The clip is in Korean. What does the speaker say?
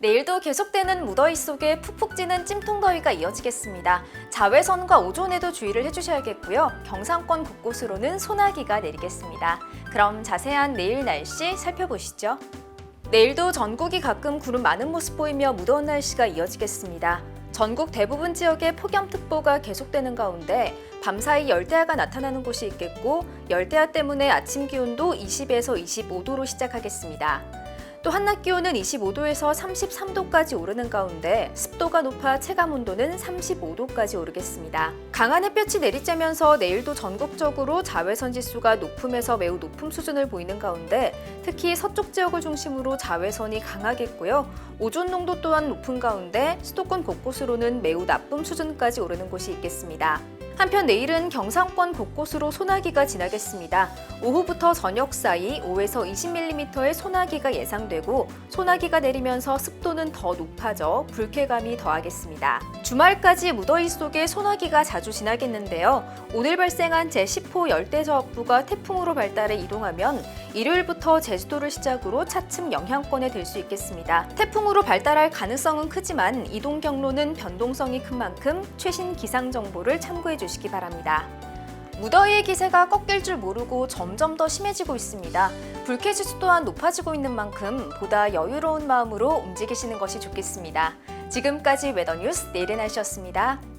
내일도 계속되는 무더위 속에 푹푹 찌는 찜통더위가 이어지겠습니다. 자외선과 오존에도 주의를 해주셔야겠고요. 경상권 곳곳으로는 소나기가 내리겠습니다. 그럼 자세한 내일 날씨 살펴보시죠. 내일도 전국이 가끔 구름 많은 모습 보이며 무더운 날씨가 이어지겠습니다. 전국 대부분 지역에 폭염특보가 계속되는 가운데 밤사이 열대야가 나타나는 곳이 있겠고 열대야 때문에 아침 기온도 20에서 25도로 시작하겠습니다. 또 한낮 기온은 25도에서 33도까지 오르는 가운데 습도가 높아 체감 온도는 35도까지 오르겠습니다. 강한 햇볕이 내리쬐면서 내일도 전국적으로 자외선 지수가 높음에서 매우 높음 수준을 보이는 가운데 특히 서쪽 지역을 중심으로 자외선이 강하겠고요. 오존 농도 또한 높은 가운데 수도권 곳곳으로는 매우 나쁨 수준까지 오르는 곳이 있겠습니다. 한편 내일은 경상권 곳곳으로 소나기가 지나겠습니다. 오후부터 저녁 사이 5에서 20mm의 소나기가 예상되고 소나기가 내리면서 습도는 더 높아져 불쾌감이 더하겠습니다. 주말까지 무더위 속에 소나기가 자주 지나겠는데요. 오늘 발생한 제10호 열대저압부가 태풍으로 발달해 이동하면 일요일부터 제주도를 시작으로 차츰 영향권에 들 수 있겠습니다. 태풍으로 발달할 가능성은 크지만 이동 경로는 변동성이 큰 만큼 최신 기상 정보를 참고해 주시기 바랍니다. 무더위의 기세가 꺾일 줄 모르고 점점 더 심해지고 있습니다. 불쾌지수 또한 높아지고 있는 만큼 보다 여유로운 마음으로 움직이시는 것이 좋겠습니다. 지금까지 웨더뉴스 내일의 날씨였습니다.